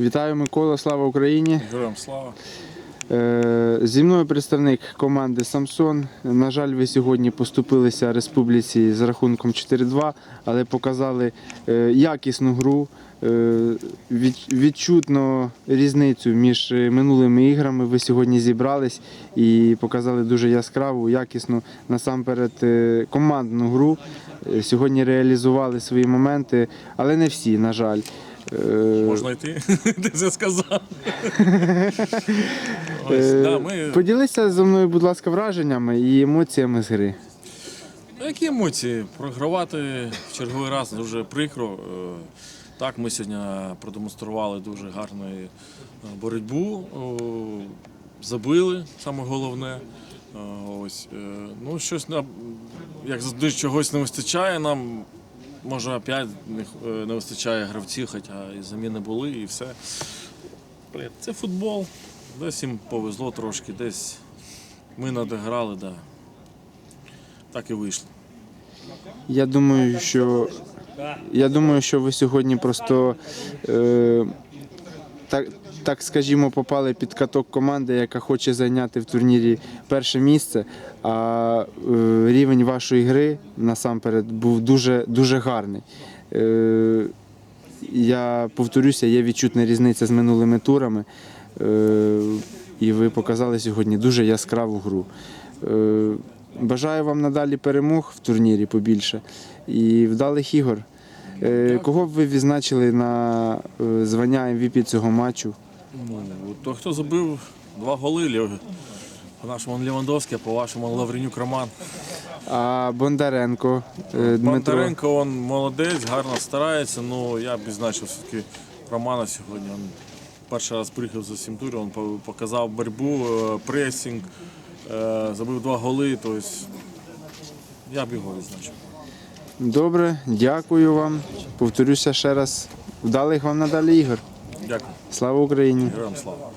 Вітаю Микола, слава Україні. Героям слава. Е, Зі мною представник команди Самсон. На жаль, ви сьогодні поступилися республіці з рахунком 4-2, але показали е, якісну гру. Е, Відчутно різницю між минулими іграми. Ви сьогодні зібрались і показали дуже яскраву, якісну насамперед командну гру. Сьогодні реалізували свої моменти, але не всі, на жаль. Е, Можна йти? Ти вже сказав. Ось, Е, да, ми... Поділися зі мною, будь ласка, враженнями і емоціями з гри. Ну, Які емоції? Програвати в черговий раз дуже прикро. Е, Так, ми сьогодні продемонстрували дуже гарну боротьбу. Забили, саме головне. Ось, ну, щось як завжди, чогось не вистачає. Нам може опять е, не вистачає гравців, хоча і заміни були, і все. Це футбол. Десь їм повезло трошки, десь ми надіграли, да. так і вийшло. Я думаю, що я думаю, що ви сьогодні просто е, так, так скажімо, попали під каток команди, яка хоче зайняти в турнірі перше місце. А е, рівень вашої гри насамперед був дуже, дуже гарний. Е, я повторюся, є відчутна різниця з минулими турами. Е, і ви показали сьогодні дуже яскраву гру. Бажаю вам надалі перемог в турнірі побільше і вдалих ігор. Е, Кого б ви відзначили на е, звання MVP цього матчу? Ну, то хто забив два голи, по нашому Левандовський, а по вашому Лавренюк Роман. А Бондаренко е, Дмитро. Бондаренко він молодець, гарно старається. Ну я б відзначив все-таки Романа сьогодні. Він перший раз приїхав за сім турів, він показав боротьбу, пресінг, забив два голи. Тобто я б його відзначив. Добре, дякую вам. Повторюся ще раз. Вдалих вам надалі ігор. Дякую. Слава Україні! Героям слава.